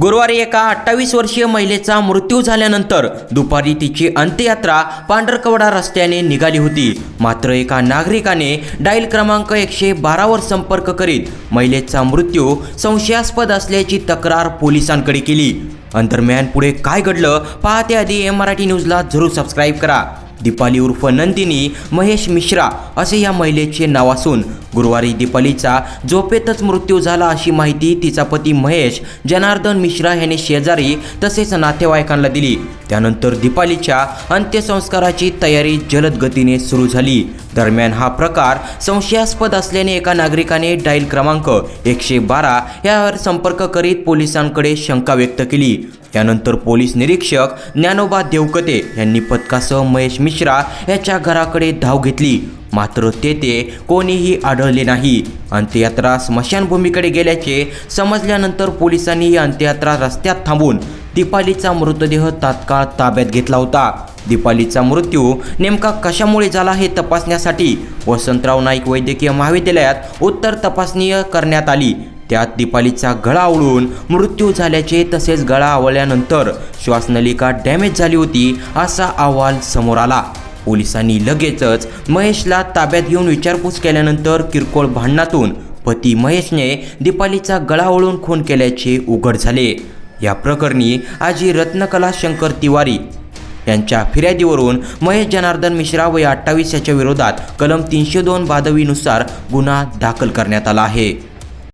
गुरुवारी एका अठ्ठावीस वर्षीय महिलेचा मृत्यू झाल्यानंतर दुपारी तिची अंत्ययात्रा पांढरकवडा रस्त्याने निघाली होती. मात्र एका नागरिकाने डायल क्रमांक एकशे बारावर संपर्क करीत महिलेचा मृत्यू संशयास्पद असल्याची तक्रार पोलिसांकडे केली. दरम्यान पुढे काय घडलं पाहते आधी एम मराठी न्यूजला. जरूर सबस्क्राईब करा. दीपाली उर्फ नंदिनी महेश मिश्रा असे या महिलेचे नाव असून गुरुवारी दीपालीचा झोपेतच मृत्यू झाला अशी माहिती तिचा पती महेश जनार्दन मिश्रा याने शेजारी तसेच नातेवाईकांना दिली. त्यानंतर दीपालीच्या अंत्यसंस्काराची तयारी जलद गतीने सुरू झाली. दरम्यान हा प्रकार संशयास्पद असल्याने एका नागरिकाने डायल क्रमांक एकशे बारा यावर संपर्क करीत पोलिसांकडे शंका व्यक्त केली. त्यानंतर पोलीस निरीक्षक ज्ञानोबा देवकते यांनी पथकासह महेश मिश्रा याच्या घराकडे धाव घेतली. मात्र तेथे कोणीही आढळले नाही. अंत्ययात्रा स्मशानभूमीकडे गेल्याचे समजल्यानंतर पोलिसांनी ही अंत्ययात्रा रस्त्यात थांबून दीपालीचा मृतदेह तात्काळ ताब्यात घेतला होता. दीपालीचा मृत्यू नेमका कशामुळे झाला हे तपासण्यासाठी वसंतराव नाईक वैद्यकीय महाविद्यालयात उत्तर तपासणी करण्यात आली. त्यात दीपालीचा गळा आवळून मृत्यू झाल्याचे तसेच गळा आवळल्यानंतर श्वासनलिका डॅमेज झाली होती असा अहवाल समोर आला. पोलिसांनी लगेचच महेशला ताब्यात घेऊन विचारपूस केल्यानंतर किरकोळ भांडणातून पती महेशने दीपालीचा गळा ओळून खून केल्याचे उघड झाले. या प्रकरणी आजी रत्नकला शंकर तिवारी यांच्या फिर्यादीवरून महेश जनार्दन मिश्रा व अठ्ठावीस याच्या विरोधात कलम तीनशे दोन बादवीनुसार गुन्हा दाखल करण्यात आला आहे.